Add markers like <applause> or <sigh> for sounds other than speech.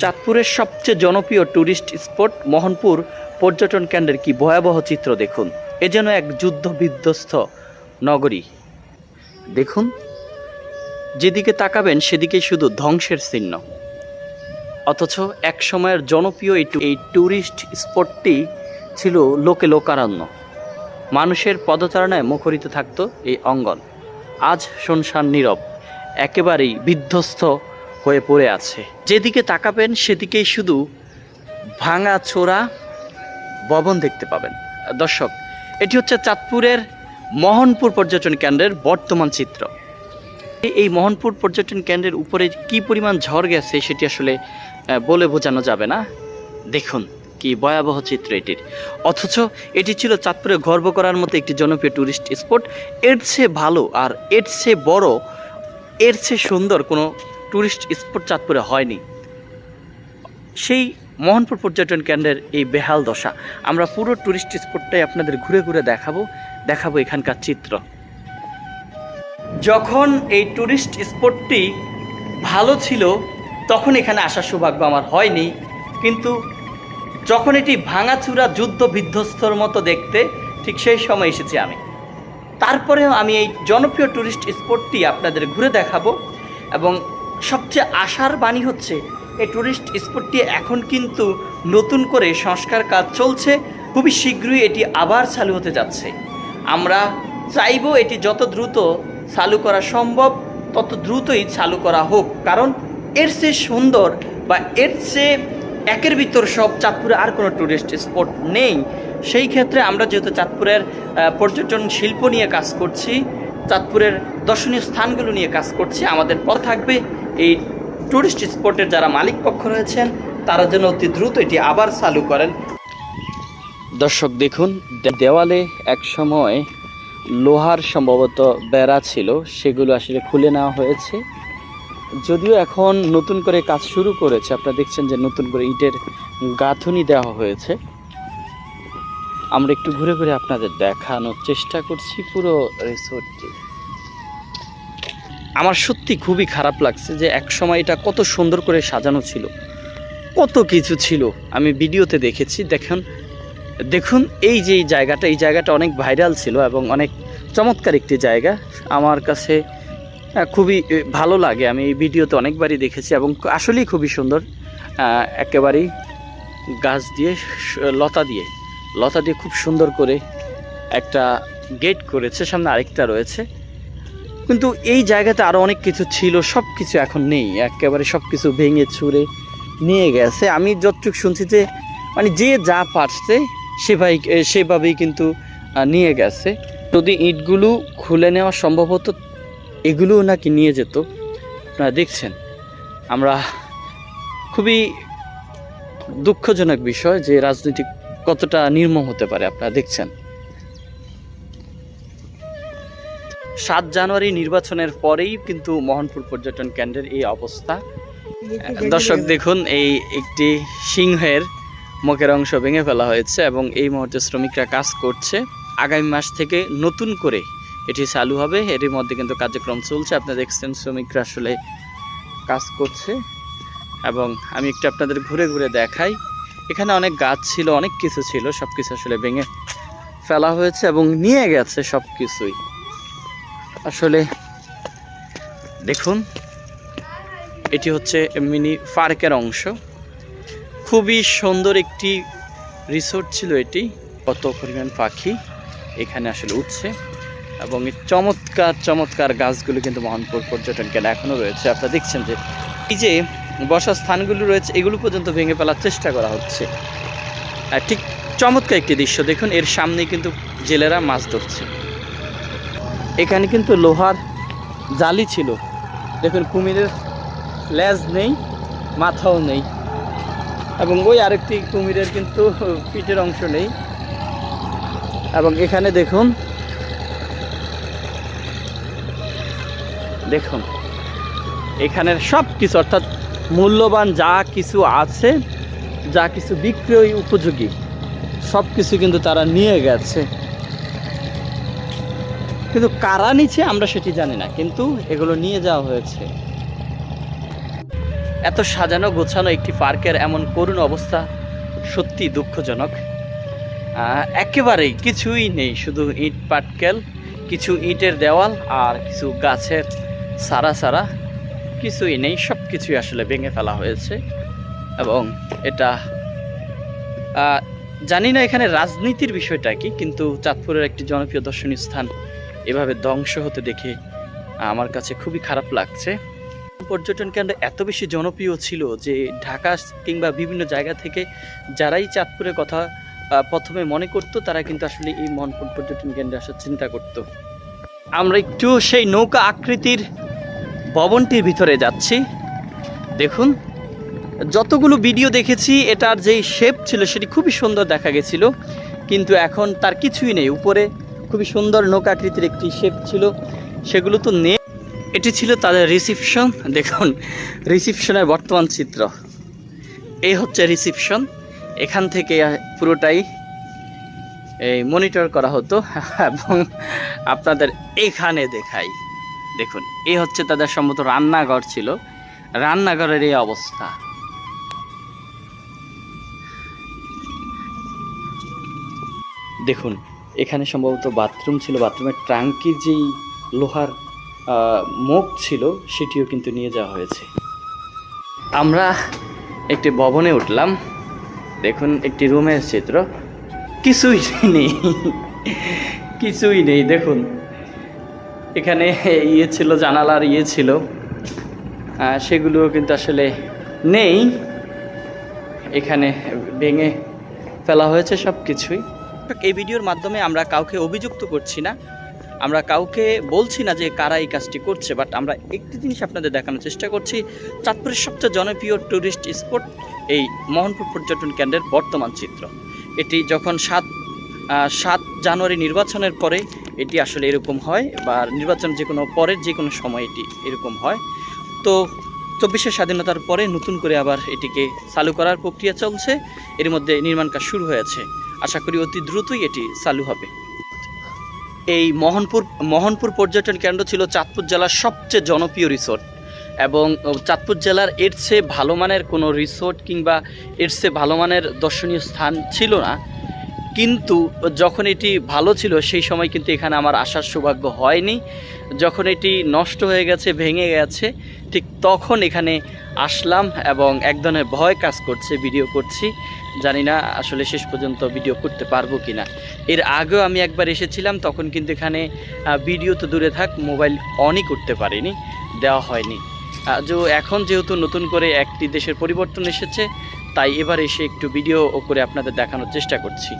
চাঁদপুরের সবচেয়ে জনপ্রিয় ট্যুরিস্ট স্পট মোহনপুর পর্যটন কেন্দ্রের কি ভয়াবহ চিত্র দেখুন? এ যেন এক যুদ্ধ বিধ্বস্ত নগরী। দেখুন, যেদিকে তাকাবেন সেদিকেই শুধু ধ্বংসের চিহ্ন। অথচ এক সময়ের জনপ্রিয় এই এই ট্যুরিস্ট স্পটটি ছিল লোকে লোকারণ্য। মানুষের পদচারণায় মুখরিত থাকত এই অঙ্গন। আজ শুনশান নীরব, একেবারেই বিধ্বস্ত হয়ে পড়ে আছে। যেদিকে তাকাবেন, সেদিকেই শুধু ভাঙা চোরা ভবন দেখতে পাবেন। দর্শক, এটি হচ্ছে চাঁদপুরের মোহনপুর পর্যটন কেন্দ্রের বর্তমান চিত্র। এই মোহনপুর পর্যটন কেন্দ্রের উপরে কি পরিমাণ ঝড় গেছে, সেটি আসলে বলে বোঝানো যাবে না। দেখুন কি ভয়াবহ চিত্র এটির। অথচ এটি ছিল চাঁদপুরে গর্ব করার মতো একটি জনপ্রিয় ট্যুরিস্ট স্পট এর চেয়ে ভালো আর এর চেয়ে বড়, এর চেয়ে সুন্দর কোনো ট্যুরিস্ট স্পট চাঁদপুরে হয়নি। সেই মোহনপুর পর্যটন কেন্দ্রের এই বেহাল দশা। আমরা পুরো ট্যুরিস্ট স্পটটাই আপনাদের ঘুরে ঘুরে দেখাবো দেখাবো এখানকার চিত্র। যখন এই ট্যুরিস্ট স্পটটি ভালো ছিল, তখন এখানে আসার সৌভাগ্য আমার হয়নি। কিন্তু যখন এটি ভাঙাচুরা যুদ্ধ বিধ্বস্তর মতো দেখতে, ঠিক সেই সময় এসেছি আমি। তারপরেও আমি এই জনপ্রিয় ট্যুরিস্ট স্পটটি আপনাদের ঘুরে দেখাবো এবং সবচেয়ে আশার বাণী হচ্ছে এই ট্যুরিস্ট স্পটটি এখন কিন্তু নতুন করে সংস্কার কাজ চলছে, খুবই শীঘ্রই এটি আবার চালু হতে যাচ্ছে। আমরা চাইব এটি যত দ্রুত চালু করা সম্ভব, তত দ্রুতই চালু করা হোক, কারণ এর চেয়ে সুন্দর বা এর চেয়ে একের ভিতর সব চাঁদপুরে আর কোনো ট্যুরিস্ট স্পট নেই। সেই ক্ষেত্রে আমরা যেহেতু চাঁদপুরের পর্যটন শিল্প নিয়ে কাজ করছি চাঁদপুরের দর্শনীয় স্থানগুলো নিয়ে কাজ করছি। আমাদের পথ থাকবে এই ট্যুরিস্ট স্পটের যারা মালিক পক্ষ রয়েছেন, তারা যেন অতি দ্রুত এটি আবার চালু করেন। দর্শক, দেখুন দেওয়ালে এক সময় লোহার সম্ভবত বেড়া ছিল, সেগুলো আসলে খুলে নেওয়া হয়েছে। যদিও এখন নতুন করে কাজ শুরু করেছে, আপনারা দেখছেন যে নতুন করে ইটের গাঁথুনি দেওয়া হয়েছে। আমরা একটু ঘুরে ঘুরে আপনাদের দেখানোর চেষ্টা করছি পুরো রিসোর্টটি। আমার সত্যি খুবই খারাপ লাগছে যে এক সময় এটা কত সুন্দর করে সাজানো ছিল। কত কিছু ছিল। আমি ভিডিওতে দেখেছি, দেখুন। দেখুন, এই যে এই জায়গাটা এই জায়গাটা অনেক ভাইরাল ছিল এবং অনেক চমৎকার একটি জায়গা। আমার কাছে খুবই ভালো লাগে। আমি এই ভিডিওতে অনেকবারই দেখেছি এবং আসলেই খুবই সুন্দর। একেবারেই গাছ দিয়ে লতা দিয়ে। লতা দিয়ে খুব সুন্দর করে একটা গেট করেছে, সামনে আরেকটা রয়েছে। কিন্তু এই জায়গাতে আরও অনেক কিছু ছিল সব কিছু এখন নেই। একেবারে সব কিছু ভেঙে ছুঁড়ে নিয়ে গেছে। আমি যতটুকু শুনছি যে মানে যে যা পারছে সেভাবে সেভাবেই কিন্তু নিয়ে গেছে। যদি ইটগুলো খুলে নেওয়া সম্ভব হতো, এগুলোও নাকি নিয়ে যেত। আপনারা দেখছেন, আমরা খুবই দুঃখজনক বিষয় যে রাজনীতি কতটা নির্মম হতে পারে আপনারা দেখছেন। সাত জানুয়ারি নির্বাচনের পরেই কিন্তু মোহনপুর পর্যটন কেন্দ্রের এই অবস্থা। দর্শক দেখুন, এই একটি সিংহের মুখের অংশ ভেঙে ফেলা হয়েছে এবং এই মুহূর্তে শ্রমিকরা কাজ করছে। আগামী মাস থেকে নতুন করে এটি চালু হবে। এরই মধ্যে কিন্তু কার্যক্রম চলছে। আপনারা দেখছেন, শ্রমিকরা আসলে কাজ করছে। এবং আমি একটু আপনাদের ঘুরে ঘুরে দেখাই। এখানে অনেক গাছ ছিল, অনেক কিছু ছিল সব কিছু আসলে ভেঙে ফেলা হয়েছে এবং নিয়ে গেছে সব কিছুই আসলে দেখুন, এটি হচ্ছে মিনি পার্কের অংশ। খুবই সুন্দর একটি রিসোর্ট ছিল এটি, কত পরিমাণ পাখি এখানে আসলে উঠছে এবং এই চমৎকার চমৎকার গাছগুলো কিন্তু মহানপুর পর্যটন কেন্দ্র এখনও রয়েছে। আপনারা দেখছেন যে এই যে বসার স্থানগুলো রয়েছে, এগুলো পর্যন্ত ভেঙে ফেলার চেষ্টা করা হচ্ছে। ঠিক চমৎকার একটি দৃশ্য, দেখুন, এর সামনে কিন্তু জেলেরা মাছ ধরছে। এখানে কিন্তু লোহার জালি ছিল। দেখুন, কুমিরের লেজ নেই, মাথাও নেই। এবং ওই আরেকটি কুমিরের কিন্তু পিঠের অংশ নেই। এবং এখানে দেখুন দেখুন, এখানের সব কিছু অর্থাৎ মূল্যবান যা কিছু আছে, যা কিছু বিক্রয় উপযোগী, সব কিছু কিন্তু তারা নিয়ে গেছে। কিন্তু কারা নিচ্ছে আমরা সেটি জানি না, কিন্তু এগুলো নিয়ে যাওয়া হয়েছে। এত সাজানো গোছানো একটি পার্কের এমন করুণ অবস্থা সত্যি দুঃখজনক। একেবারেই কিছুই নেই, শুধু ইট পাটকেল, কিছু ইটের দেওয়াল আর কিছু গাছের সারা সারা কিছুই নেই সব কিছুই আসলে ভেঙে ফেলা হয়েছে। এবং এটা জানি না এখানে রাজনীতির বিষয়টা কি, কিন্তু চাঁদপুরের একটি জনপ্রিয় দর্শনীয় স্থান এভাবে ধ্বংস হতে দেখে আমার কাছে খুবই খারাপ লাগছে। পর্যটন কেন্দ্র এত বেশি জনপ্রিয় ছিল যে ঢাকা কিংবা বিভিন্ন জায়গা থেকে যারাই চাঁদপুরের কথা প্রথমে মনে করতো, তারা কিন্তু আসলে এই মনপুর পর্যটন কেন্দ্রে আসার চিন্তা করত। আমরা একটু সেই নৌকা আকৃতির ভবনটির ভিতরে যাচ্ছি। দেখুন, যতগুলো ভিডিও দেখেছি, এটার যেই শেপ ছিল, সেটি খুবই সুন্দর দেখা গেছিল। কিন্তু এখন তার কিছুই নেই। উপরে খুবই সুন্দর নৌকাকৃতির একটি শেপ ছিল। সেগুলো তো নেই। এটি ছিল তাদের রিসিপশন দেখুন রিসিপশনের বর্তমান চিত্র। এই হচ্ছে রিসিপশন এখান থেকে পুরোটাই এই মনিটর করা হতো। <laughs> এবং আপনাদের এখানে দেখাই। দেখুন এই হচ্ছে তাদের সম্ভবত রান্নাঘর ছিল। রান্নাঘরের এই অবস্থা। দেখুন, এখানে সম্ভবত বাথরুম ছিল, বাথরুমের ট্রাঙ্কির যেই লোহার মুখ ছিল, সেটিও কিন্তু নিয়ে যাওয়া হয়েছে। আমরা একটি ভবনে উঠলাম। দেখুন, একটি রুমের চিত্র। কিছুই নেই। কিছুই নেই, দেখুন। এখানে ইয়ে ছিল, জানালার ইয়ে ছিল। সেগুলো কিন্তু আসলে নেই। এখানে ভেঙে ফেলা হয়েছে সব কিছুই এই ভিডিওর মাধ্যমে আমরা কাউকে অভিযুক্ত করছি না। আমরা কাউকে বলছি না যে কারা এই কাজটি করছে বাট আমরা একটি জিনিস আপনাদের দেখানোর চেষ্টা করছি। চাঁদপুরের সবচেয়ে জনপ্রিয় ট্যুরিস্ট স্পট এই মোহনপুর পর্যটন কেন্দ্রের বর্তমান চিত্র। এটি যখন সাত সাত জানুয়ারি নির্বাচনের পরে এটি আসলে এরকম হয় বা নির্বাচন যে কোনো পরের যে কোনো সময় এটি এরকম হয়। তো চব্বিশের স্বাধীনতার পরে নতুন করে আবার এটিকে চালু করার প্রক্রিয়া চলছে। এর মধ্যে নির্মাণ কাজ শুরু হয়েছে। আশা করি অতি দ্রুতই এটি চালু হবে। এই মোহনপুর মোহনপুর পর্যটন কেন্দ্র ছিল চাঁদপুর জেলার সবচেয়ে জনপ্রিয় রিসোর্ট এবং চাঁদপুর জেলার এর চেয়ে ভালো মানের কোনো রিসোর্ট কিংবা এর চেয়ে ভালো মানের দর্শনীয় স্থান ছিল না। কিন্তু যখন এটি ভালো ছিল, সেই সময় কিন্তু এখানে আমার আসার সৌভাগ্য হয়নি। যখন এটি নষ্ট হয়ে গেছে, ভেঙে গেছে, ঠিক তখন এখানে আসলাম এবং এক ধরনের ভয় কাজ করছে, ভিডিও করছি। জানি না আসলে শেষ পর্যন্ত ভিডিও করতে পারব কি না এর আগেও আমি একবার এসেছিলাম, তখন কিন্তু এখানে ভিডিও তো দূরে থাক, মোবাইল অনই করতে পারিনি, দেওয়া হয়নি। যে, এখন যেহেতু নতুন করে একটি দেশের পরিবর্তন এসেছে, তাই এবার এসে একটু ভিডিও করে আপনাদের দেখানোর চেষ্টা করছি।